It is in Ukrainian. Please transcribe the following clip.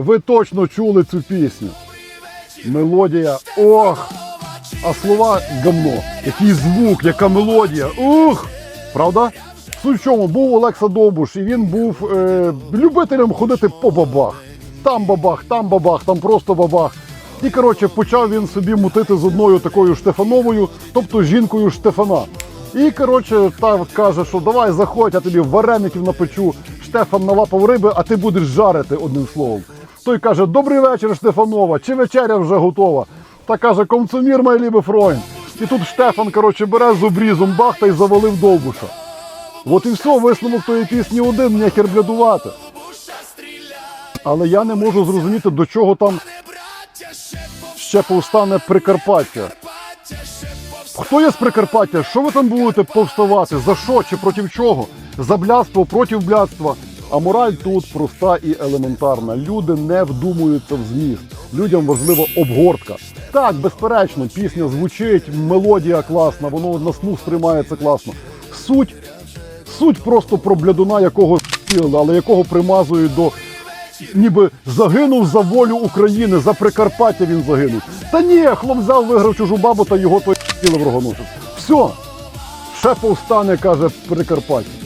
Ви точно чули цю пісню. Мелодія. Ох! А слова гамно. Який звук, яка мелодія. Ух! Правда? Суть в чому, був Олекса Довбуш, і він був е, любителем ходити по бабах. Там бабах, там бабах, там просто бабах. І коротше почав він собі мутити з одною такою Штефановою, тобто жінкою Штефана. І коротше, та каже, що давай заходь, я тобі вареників напечу. Штефан налапав риби, а ти будеш жарити одним словом. Той каже: Добрий вечір, Штефанова, чи вечеря вже готова? Та каже, комцумір, май лібе Фройн. І тут Штефан, коротше, бере з обрізом бах та й завалив довбуша. От і все, висновок тої пісні один, нехер блядувати. Але я не можу зрозуміти, до чого там ще повстане Прикарпаття. Хто є з Прикарпаття? Що ви там будете повставати? За що чи проти чого? За блядство, проти блядства. А мораль тут проста і елементарна. Люди не вдумуються в зміст. Людям важлива обгортка. Так, безперечно, пісня звучить, мелодія класна, воно на слух сприймається класно. Суть, суть просто про блядуна, якого с**ли, але якого примазують до ніби загинув за волю України, за Прикарпаття він загинув. Та ні, хлоп взяв, виграв чужу бабу та його той в рогоносець. Все, ще повстане, каже Прикарпаття.